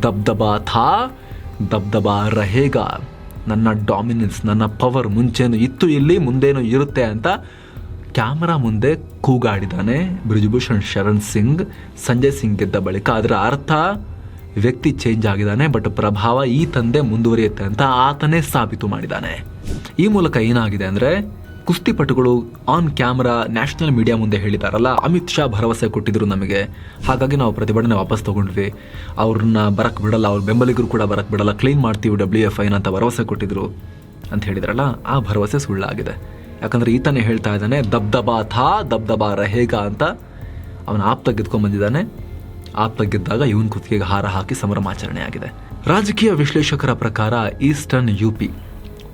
ದಬ್ದಬಾ ಥಾ, ದಬ್ದಬಾ ರಹೇಗಾ ನನ್ನ ಡಾಮಿನೆನ್ಸ್ ನನ್ನ ಪವರ್ ಮುಂಚೆನೂ ಇತ್ತು, ಇಲ್ಲಿ ಮುಂದೇನು ಇರುತ್ತೆ ಅಂತ ಕ್ಯಾಮರಾ ಮುಂದೆ ಕೂಗಾಡಿದ್ದಾನೆ ಬ್ರಿಜಭೂಷಣ್ ಶರಣ್ ಸಿಂಗ್. ಸಂಜಯ್ ಸಿಂಗ್ ಗೆದ್ದ ಬಳಿಕ ಅದರ ಅರ್ಥ ವ್ಯಕ್ತಿ ಚೇಂಜ್ ಆಗಿದ್ದಾನೆ ಬಟ್ ಪ್ರಭಾವ ಈ ತಂದೆ ಮುಂದುವರಿಯುತ್ತೆ ಅಂತ ಆತನೇ ಸಾಬೀತು ಮಾಡಿದ್ದಾನೆ ಈ ಮೂಲಕ ಏನಾಗಿದೆ ಅಂದ್ರೆ ಕುಸ್ತಿಪಟುಗಳು ಆನ್ ಕ್ಯಾಮ್ರಾ ನ್ಯಾಷನಲ್ ಮೀಡಿಯಾ ಮುಂದೆ ಹೇಳಿದಾರಲ್ಲ, ಅಮಿತ್ ಶಾ ಭರವಸೆ ಕೊಟ್ಟಿದ್ರು ನಮಗೆ. ಹಾಗಾಗಿ ನಾವು ಪ್ರತಿಭಟನೆ ವಾಪಸ್ ತಗೊಂಡ್ವಿ. ಅವ್ರನ್ನ ಬರಕ್ ಬಿಡಲ್ಲ, ಅವ್ರ ಬೆಂಬಲಿಗರು ಕೂಡ ಬರಕ್ ಬಿಡಲ್ಲ ಕ್ಲೀನ್ ಮಾಡ್ತೀವಿ ಡಬ್ಲ್ಯೂ ಎಫ್ ಐನ ಅಂತ ಭರವಸೆ ಕೊಟ್ಟಿದ್ರು ಅಂತ ಹೇಳಿದ್ರಲ್ಲ, ಆ ಭರವಸೆ ಸುಳ್ಳಾಗಿದೆ. ಯಾಕಂದ್ರೆ ಈತನೇ ಹೇಳ್ತಾ ಇದ್ದಾನೆ, ದಬ್ದಬಾ ಥಾ, ದಬ್ದಬಾ ರಹೇಗ ಅಂತ ಅವನ ಆಪ್ತ ಗೆದ್ಕೊಂಡ್ ಬಂದಿದ್ದಾನೆ. ಆಪ್ತ ಗೆದ್ದಾಗ ಇವನ್ ಕುತ್ತಿಗೆಗೆ ಹಾರ ಹಾಕಿ ಸಂಭ್ರಮಾಚರಣೆ ಆಗಿದೆ ರಾಜಕೀಯ ವಿಶ್ಲೇಷಕರ ಪ್ರಕಾರ ಈಸ್ಟರ್ನ್ ಯುಪಿ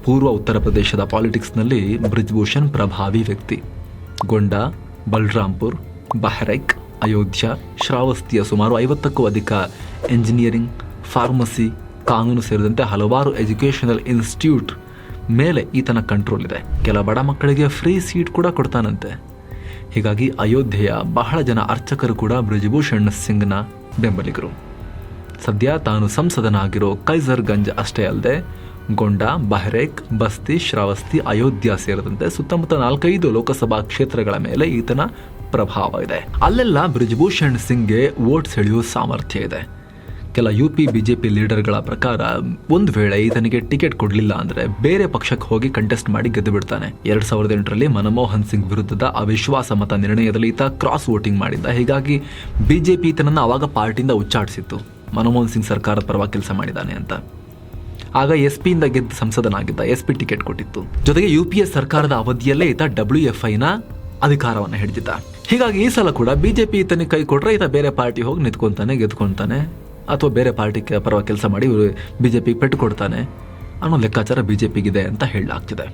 ಪೂರ್ವ ಉತ್ತರ ಪ್ರದೇಶದ ಪಾಲಿಟಿಕ್ಸ್ನಲ್ಲಿ ಬ್ರಿಜ್ಭೂಷಣ್ ಪ್ರಭಾವಿ ವ್ಯಕ್ತಿ. ಗೊಂಡಾ ಬಲ್ರಾಂಪುರ್ ಬಹ್ರೈಕ್, ಅಯೋಧ್ಯ, ಶ್ರಾವಸ್ತಿಯ ಸುಮಾರು ಐವತ್ತಕ್ಕೂ ಅಧಿಕ ಎಂಜಿನಿಯರಿಂಗ್, ಫಾರ್ಮಸಿ, ಕಾನೂನು ಸೇರಿದಂತೆ ಹಲವಾರು ಎಜುಕೇಷನಲ್ ಇನ್ಸ್ಟಿಟ್ಯೂಟ್ ಮೇಲೆ ಈತನ ಕಂಟ್ರೋಲ್ ಇದೆ. ಕೆಲ ಬಡ ಮಕ್ಕಳಿಗೆ ಫ್ರೀ ಸೀಟ್ ಕೂಡ ಕೊಡ್ತಾನಂತೆ. ಹೀಗಾಗಿ ಅಯೋಧ್ಯೆಯ ಬಹಳ ಜನ ಅರ್ಚಕರು ಕೂಡ ಬ್ರಿಜ್ಭೂಷಣ್ ಸಿಂಗ್ನ ಬೆಂಬಲಿಗರು. ಸದ್ಯ ತಾನು ಸಂಸದನಾಗಿರೋ ಕೈಸರ್ಗಂಜ್ ಅಷ್ಟೇ ಅಲ್ಲದೆ ಗೊಂಡ, ಬಹ್ರೇಕ್, ಬಸ್ತಿ, ಶ್ರಾವಸ್ತಿ, ಅಯೋಧ್ಯ ಸೇರಿದಂತೆ ಸುತ್ತಮುತ್ತ ನಾಲ್ಕೈದು ಲೋಕಸಭಾ ಕ್ಷೇತ್ರಗಳ ಮೇಲೆ ಈತನ ಪ್ರಭಾವ ಇದೆ. ಅಲ್ಲೆಲ್ಲ ಬ್ರಿಜ್ಭೂಷಣ್ ಸಿಂಗ್ಗೆ ವೋಟ್ ಸೆಳೆಯುವ ಸಾಮರ್ಥ್ಯ ಇದೆ. ಕೆಲ ಯು ಪಿ ಬಿಜೆಪಿ ಲೀಡರ್ಗಳ ಪ್ರಕಾರ ಒಂದು ವೇಳೆ ಈತನಿಗೆ ಟಿಕೆಟ್ ಕೊಡಲಿಲ್ಲ ಅಂದರೆ ಬೇರೆ ಪಕ್ಷಕ್ಕೆ ಹೋಗಿ ಕಂಟೆಸ್ಟ್ ಮಾಡಿ ಗೆದ್ದು ಬಿಡ್ತಾನೆ. ಎರಡ್ ಸಾವಿರದ ಎಂಟರಲ್ಲಿ ಮನಮೋಹನ್ ಸಿಂಗ್ ವಿರುದ್ಧದ ಅವಿಶ್ವಾಸ ಮತ ನಿರ್ಣಯದಲ್ಲಿ ಈತ ಕ್ರಾಸ್ ವೋಟಿಂಗ್ ಮಾಡಿದ್ದ. ಹೀಗಾಗಿ ಬಿಜೆಪಿ ಈತನನ್ನು ಅವಾಗ ಪಾರ್ಟಿಯಿಂದ ಉಚ್ಚಾಟಿಸಿತ್ತು. ಮನಮೋಹನ್ ಸಿಂಗ್ ಸರ್ಕಾರದ ಪರವಾಗಿ ಕೆಲಸ ಮಾಡಿದ್ದಾನೆ ಅಂತ. ಆಗ ಎಸ್ ಪಿಯಿಂದ ಗೆದ್ದು ಸಂಸದನಾಗಿದ್ದ ಎಸ್ ಪಿ ಟಿಕೆಟ್ ಕೊಟ್ಟಿತ್ತು. ಜೊತೆಗೆ ಯು ಪಿ ಎಸ್ ಸರ್ಕಾರದ ಅವಧಿಯಲ್ಲೇ ಈತ ಡಬ್ಲ್ಯೂ ಎಫ್ ಐನ ಅಧಿಕಾರವನ್ನು ಹಿಡಿದಿದ್ದ. ಹೀಗಾಗಿ ಈ ಸಲ ಕೂಡ ಬಿಜೆಪಿ ಈತನ ಕೈ ಕೊಟ್ಟರೆ ಈತ ಬೇರೆ ಪಾರ್ಟಿ ಹೋಗಿ ನಿಂತ್ಕೊಂತಾನೆ ಗೆದ್ಕೊಂತಾನೆ ಅಥವಾ ಬೇರೆ ಪಾರ್ಟಿ ಪರವಾಗಿ ಕೆಲಸ ಮಾಡಿ ಬಿಜೆಪಿ ಪೆಟ್ಟು ಕೊಡ್ತಾನೆ ಅನ್ನೋ ಲೆಕ್ಕಾಚಾರ ಬಿಜೆಪಿಗಿದೆ ಅಂತ ಹೇಳಲಾಗ್ತಿದೆ.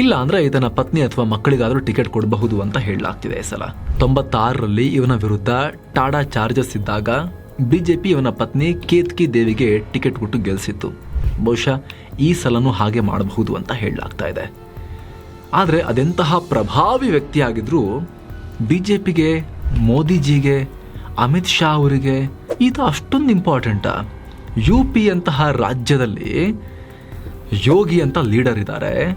ಇಲ್ಲ ಅಂದ್ರೆ ಈತನ ಪತ್ನಿ ಅಥವಾ ಮಕ್ಕಳಿಗಾದರೂ ಟಿಕೆಟ್ ಕೊಡಬಹುದು ಅಂತ ಹೇಳಲಾಗ್ತಿದೆ ಈ ಸಲ. ತೊಂಬತ್ತಾರರಲ್ಲಿ ಇವನ ವಿರುದ್ಧ ಟಾಡಾ ಚಾರ್ಜಸ್ ಇದ್ದಾಗ ಬಿಜೆಪಿ ಇವನ ಪತ್ನಿ ಕೇತ್ಕಿ ದೇವಿಗೆ ಟಿಕೆಟ್ ಕೊಟ್ಟು ಗೆಲ್ಲಿಸಿತ್ತು ಬಹುಶಃ ಈ ಸಲನೂ ಹಾಗೆ ಮಾಡಬಹುದು ಅಂತ ಹೇಳಲಾಗ್ತಾ ಇದೆ. ಆದರೆ ಅದೆಂತಹ ಪ್ರಭಾವಿ ವ್ಯಕ್ತಿಯಾಗಿದ್ರೂ ಬಿ ಜೆ ಪಿಗೆ ಮೋದಿಜಿಗೆ, ಅಮಿತ್ ಶಾ ಅವರಿಗೆ ಇದು ಅಷ್ಟೊಂದು ಇಂಪಾರ್ಟೆಂಟಾ ಯು ಪಿ ಅಂತಹ ರಾಜ್ಯದಲ್ಲಿ ಯೋಗಿ ಅಂತ ಲೀಡರ್ ಇದ್ದಾರೆ.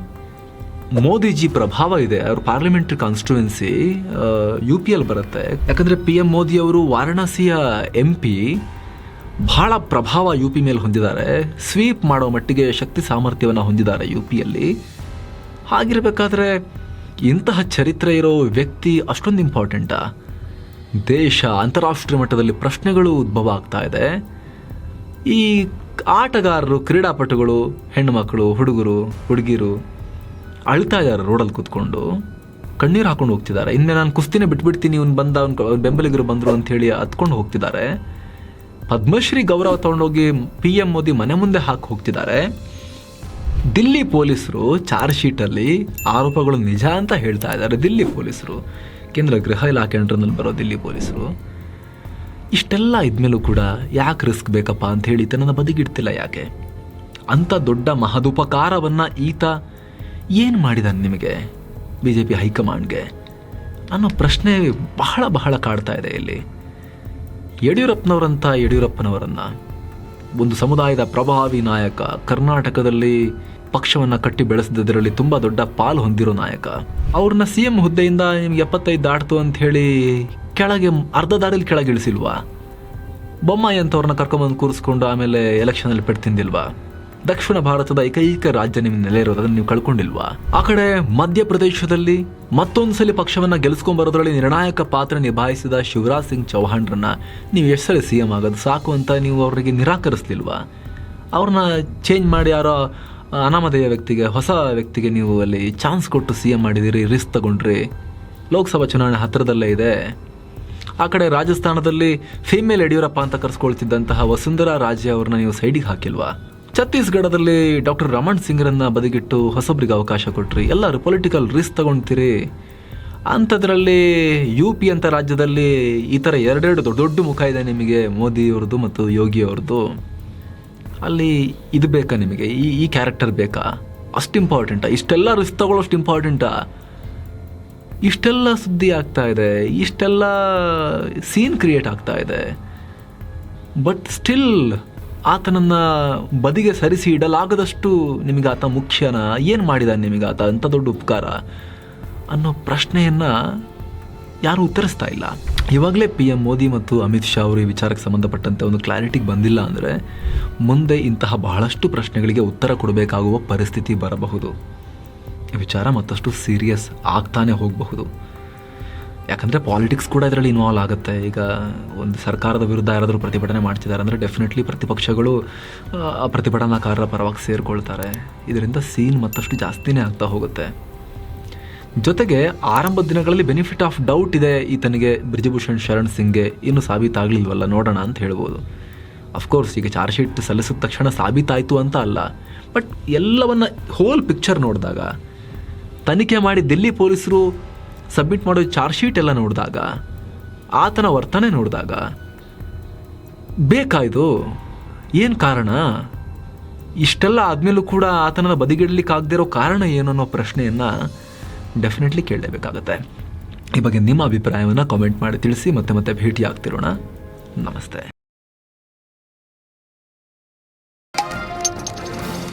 ಮೋದಿಜಿ ಪ್ರಭಾವ ಇದೆ, ಅವ್ರ ಪಾರ್ಲಿಮೆಂಟ್ರಿ ಕಾನ್ಸ್ಟಿಟ್ಯೂನ್ಸಿ ಯು ಪಿ ಎಲ್ ಬರುತ್ತೆ. ಯಾಕಂದ್ರೆ ಪಿ ಎಂ ಮೋದಿ ಅವರು ವಾರಣಾಸಿಯ ಎಂ ಪಿ ಬಹಳ ಪ್ರಭಾವ ಯು ಪಿ ಮೇಲೆ ಹೊಂದಿದ್ದಾರೆ. ಸ್ವೀಪ್ ಮಾಡೋ ಮಟ್ಟಿಗೆ ಶಕ್ತಿ ಸಾಮರ್ಥ್ಯವನ್ನು ಹೊಂದಿದ್ದಾರೆ ಯು ಪಿಯಲ್ಲಿ ಹಾಗಿರಬೇಕಾದ್ರೆ ಇಂತಹ ಚರಿತ್ರೆ ಇರೋ ವ್ಯಕ್ತಿ ಅಷ್ಟೊಂದು ಇಂಪಾರ್ಟೆಂಟಾ ದೇಶ, ಅಂತಾರಾಷ್ಟ್ರೀಯ ಮಟ್ಟದಲ್ಲಿ ಪ್ರಶ್ನೆಗಳು ಉದ್ಭವ ಆಗ್ತಾ ಇದೆ. ಈ ಆಟಗಾರರು, ಕ್ರೀಡಾಪಟುಗಳು ಹೆಣ್ಣುಮಕ್ಕಳು ಹುಡುಗರು, ಹುಡುಗಿರು ಅಳ್ತಾ ಇದ್ದಾರೆ ರೋಡಲ್ಲಿ ಕೂತ್ಕೊಂಡು. ಕಣ್ಣೀರು ಹಾಕೊಂಡು ಹೋಗ್ತಿದ್ದಾರೆ. ಇನ್ನೆ ನಾನು ಕುಸ್ತಿನೇ ಬಿಟ್ಬಿಡ್ತೀನಿ, ಇವ್ನು ಬಂದ, ಅವ್ನು ಬೆಂಬಲಿಗರು ಬಂದರು ಅಂತ ಹೇಳಿ ಹತ್ಕೊಂಡು ಹೋಗ್ತಿದ್ದಾರೆ. ಪದ್ಮಶ್ರೀ ಗೌರವ ತಗೊಂಡೋಗಿ ಪಿ ಎಂ ಮೋದಿ ಮನೆ ಮುಂದೆ ಹಾಕಿ ಹೋಗ್ತಿದ್ದಾರೆ. ದಿಲ್ಲಿ ಪೊಲೀಸರು ಚಾರ್ಜ್ ಶೀಟಲ್ಲಿ ಆರೋಪಗಳು ನಿಜ ಅಂತ ಹೇಳ್ತಾ ಇದ್ದಾರೆ ದಿಲ್ಲಿ ಪೊಲೀಸರು. ಕೇಂದ್ರ ಗೃಹ ಇಲಾಖೆ ಅಂಡ್ರನಲ್ಲಿ ಬರೋ ದಿಲ್ಲಿ ಪೊಲೀಸರು. ಇಷ್ಟೆಲ್ಲ ಇದ್ಮೇಲೂ ಕೂಡ ಯಾಕೆ ರಿಸ್ಕ್ ಬೇಕಪ್ಪ ಅಂತ ಹೇಳಿ ತನ್ನ ಬದಿಗಿಡ್ತಿಲ್ಲ ಯಾಕೆ? ಅಂಥ ದೊಡ್ಡ ಮಹದುಪಕಾರವನ್ನು ಈತ ಏನು ಮಾಡಿದಾನೆ ನಿಮಗೆ? ಬಿ ಜೆ ಪಿ ಹೈಕಮಾಂಡ್ಗೆ? ಅನ್ನೋ ಪ್ರಶ್ನೆ ಬಹಳ ಬಹಳ ಕಾಡ್ತಾ ಇದೆ ಇಲ್ಲಿ. ಯಡಿಯೂರಪ್ಪನವರಂಥ ಯಡಿಯೂರಪ್ಪನವರನ್ನು ಒಂದು ಸಮುದಾಯದ ಪ್ರಭಾವಿ ನಾಯಕ, ಕರ್ನಾಟಕದಲ್ಲಿ ಪಕ್ಷವನ್ನು ಕಟ್ಟಿ ಬೆಳೆಸಿದ್ದರಲ್ಲಿ ತುಂಬ ದೊಡ್ಡ ಪಾಲು ಹೊಂದಿರೋ ನಾಯಕ. ಅವ್ರನ್ನ ಸಿ ಎಂ ಹುದ್ದೆಯಿಂದ ನಿಮ್ಗೆ ಎಪ್ಪತ್ತೈದು ದಾಟ್ತು ಅಂತ ಹೇಳಿ ಕೆಳಗೆ ಅರ್ಧ ದಾರಿಲಿ ಕೆಳಗಿಳಿಸಿಲ್ವಾ? ಬೊಮ್ಮಾಯಿ ಅಂತವ್ರನ್ನ ಕರ್ಕೊಂಬಂದು ಕೂರಿಸ್ಕೊಂಡು ಆಮೇಲೆ ಎಲೆಕ್ಷನಲ್ಲಿ ಪೆಟ್ಟು ತಿಂದಿಲ್ವಾ? ದಕ್ಷಿಣ ಭಾರತದ ಏಕೈಕ ರಾಜ್ಯ ನಿಮ್ಮ ನೆಲೆ ಇರೋದನ್ನ ನೀವು ಕಳ್ಕೊಂಡಿಲ್ವಾ? ಆ ಕಡೆ ಮಧ್ಯಪ್ರದೇಶದಲ್ಲಿ ಮತ್ತೊಂದ್ಸಲಿ ಪಕ್ಷವನ್ನ ಗೆಲ್ಸ್ಕೊಂಬರೋದ್ರಲ್ಲಿ ನಿರ್ಣಾಯಕ ಪಾತ್ರ ನಿಭಾಯಿಸಿದ ಶಿವರಾಜ್ ಸಿಂಗ್ ಚೌಹಾಣ್ರನ್ನ ನೀವು ಎಷ್ಟು ಸಲ ಸಿ ಎಂ ಆಗೋದು ಸಾಕು ಅಂತ ನೀವು ಅವರಿಗೆ ನಿರಾಕರಿಸ್ಲಿಲ್ವಾ? ಅವ್ರನ್ನ ಚೇಂಜ್ ಮಾಡಿ ಯಾರೋ ಅನಾಮಧೇಯ ವ್ಯಕ್ತಿಗೆ, ಹೊಸ ವ್ಯಕ್ತಿಗೆ ನೀವು ಅಲ್ಲಿ ಚಾನ್ಸ್ ಕೊಟ್ಟು ಸಿ ಎಂ ಮಾಡಿದಿರಿ ರಿಸ್ಕ್ ತಗೊಂಡ್ರಿ. ಲೋಕಸಭಾ ಚುನಾವಣೆ ಹತ್ತಿರದಲ್ಲೇ ಇದೆ. ಆ ಕಡೆ ರಾಜಸ್ಥಾನದಲ್ಲಿ ಫೀಮೇಲ್ ಯಡಿಯೂರಪ್ಪ ಅಂತ ಕರೆಸ್ಕೊಳ್ತಿದ್ದಂತಹ ವಸುಂಧರಾ ರಾಜೇ ಅವ್ರನ್ನ ನೀವು ಸೈಡಿಗೆ ಹಾಕಿಲ್ವಾ? ಛತ್ತೀಸ್ಗಢದಲ್ಲಿ ಡಾಕ್ಟರ್ ರಮಣ್ ಸಿಂಗ್ರನ್ನ ಬದಿಗಿಟ್ಟು ಹೊಸಬ್ರಿಗೆ ಅವಕಾಶ ಕೊಟ್ರಿ. ಎಲ್ಲರೂ ಪೊಲಿಟಿಕಲ್ ರಿಸ್ಕ್ ತಗೊಳ್ತೀರಿ ಅಂಥದ್ರಲ್ಲಿ ಯು ಪಿ ಅಂತ ರಾಜ್ಯದಲ್ಲಿ ಈ ಥರ ಎರಡೆರಡು ದೊಡ್ಡ ದೊಡ್ಡ ಮುಖ ಇದೆ ನಿಮಗೆ ಮೋದಿ ಅವ್ರದ್ದು ಮತ್ತು ಯೋಗಿ ಅವ್ರದ್ದು ಅಲ್ಲಿ ಇದು ಬೇಕಾ ನಿಮಗೆ? ಈ ಈ ಕ್ಯಾರೆಕ್ಟರ್ ಬೇಕಾ? ಅಷ್ಟು ಇಂಪಾರ್ಟೆಂಟಾ ಇಷ್ಟೆಲ್ಲ ರಿಸ್ಕ್ ತಗೊಳ್ಳೋಷ್ಟು ಇಂಪಾರ್ಟೆಂಟಾ ಇಷ್ಟೆಲ್ಲ ಸುದ್ದಿ ಆಗ್ತಾ ಇದೆ. ಇಷ್ಟೆಲ್ಲ ಸೀನ್ ಕ್ರಿಯೇಟ್ ಆಗ್ತಾ ಇದೆ. ಬಟ್ ಸ್ಟಿಲ್ ಆತನನ್ನ ಬದಿಗೆ ಸರಿಸಿ ಇಡಲಾಗದಷ್ಟು ನಿಮಗೆ ಆತ ಮುಖ್ಯನ ಏನು ಮಾಡಿದ ನಿಮಗೆ ಆತ ಅಂಥ ದೊಡ್ಡ ಉಪಕಾರ ಅನ್ನೋ ಪ್ರಶ್ನೆಯನ್ನ ಯಾರು ಉತ್ತರಿಸ್ತಾ ಇಲ್ಲ. ಇವಾಗಲೇ ಪಿ ಎಂ ಮೋದಿ ಮತ್ತು ಅಮಿತ್ ಶಾ ಅವರು ಈ ವಿಚಾರಕ್ಕೆ ಸಂಬಂಧಪಟ್ಟಂತೆ ಒಂದು ಕ್ಲಾರಿಟಿಗೆ ಬಂದಿಲ್ಲ ಅಂದರೆ ಮುಂದೆ ಇಂತಹ ಬಹಳಷ್ಟು ಪ್ರಶ್ನೆಗಳಿಗೆ ಉತ್ತರ ಕೊಡಬೇಕಾಗುವ ಪರಿಸ್ಥಿತಿ ಬರಬಹುದು. ಈ ವಿಚಾರ ಮತ್ತಷ್ಟು ಸೀರಿಯಸ್ ಆಗ್ತಾನೆ ಹೋಗಬಹುದು. ಯಾಕಂದರೆ ಪಾಲಿಟಿಕ್ಸ್ ಕೂಡ ಇದರಲ್ಲಿ ಇನ್ವಾಲ್ವ್ ಆಗುತ್ತೆ. ಈಗ ಒಂದು ಸರ್ಕಾರದ ವಿರುದ್ಧ ಯಾರಾದರೂ ಪ್ರತಿಭಟನೆ ಮಾಡ್ತಿದ್ದಾರೆ ಅಂದರೆ ಡೆಫಿನೆಟ್ಲಿ ಪ್ರತಿಪಕ್ಷಗಳು ಪ್ರತಿಭಟನಾಕಾರರ ಪರವಾಗಿ ಸೇರಿಕೊಳ್ತಾರೆ. ಇದರಿಂದ ಸೀನ್ ಮತ್ತಷ್ಟು ಜಾಸ್ತಿನೇ ಆಗ್ತಾ ಹೋಗುತ್ತೆ. ಜೊತೆಗೆ ಆರಂಭದ ದಿನಗಳಲ್ಲಿ ಬೆನಿಫಿಟ್ ಆಫ್ ಡೌಟ್ ಇದೆ ಈತನಿಗೆ, ಬ್ರಿಜಭೂಷಣ್ ಶರಣ್ ಸಿಂಗ್ಗೆ. ಇನ್ನೂ ಸಾಬೀತಾಗಲಿಲ್ವಲ್ಲ, ನೋಡೋಣ ಅಂತ ಹೇಳ್ಬೋದು. ಅಫ್ಕೋರ್ಸ್ ಈಗ ಚಾರ್ಜ್ ಶೀಟ್ ಸಲ್ಲಿಸಿದ ತಕ್ಷಣ ಸಾಬೀತಾಯಿತು ಅಂತ ಅಲ್ಲ. ಬಟ್ ಎಲ್ಲವನ್ನ ಹೋಲ್ ಪಿಕ್ಚರ್ ನೋಡಿದಾಗ, ತನಿಖೆ ಮಾಡಿ ದಿಲ್ಲಿ ಪೊಲೀಸರು ಸಬ್ಮಿಟ್ ಮಾಡೋ ಚಾರ್ಜ್ ಶೀಟ್ ಎಲ್ಲ ನೋಡಿದಾಗ, ಆತನ ವರ್ತನೆ ನೋಡಿದಾಗ ಬೇಕಾಯ್ದು ಏನು ಕಾರಣ? ಇಷ್ಟೆಲ್ಲ ಆದಮೇಲೂ ಕೂಡ ಆತನ ಬದಿಗಿಡಲಿಕ್ಕೆ ಆಗದಿರೋ ಕಾರಣ ಏನು ಅನ್ನೋ ಪ್ರಶ್ನೆಯನ್ನು ಡೆಫಿನೆಟ್ಲಿ ಕೇಳಲೇಬೇಕಾಗತ್ತೆ. ಈ ಬಗ್ಗೆ ನಿಮ್ಮ ಅಭಿಪ್ರಾಯವನ್ನು ಕಾಮೆಂಟ್ ಮಾಡಿ ತಿಳಿಸಿ ಮತ್ತೆ ಮತ್ತೆ ಭೇಟಿ ಆಗ್ತಿರೋಣ ನಮಸ್ತೆ.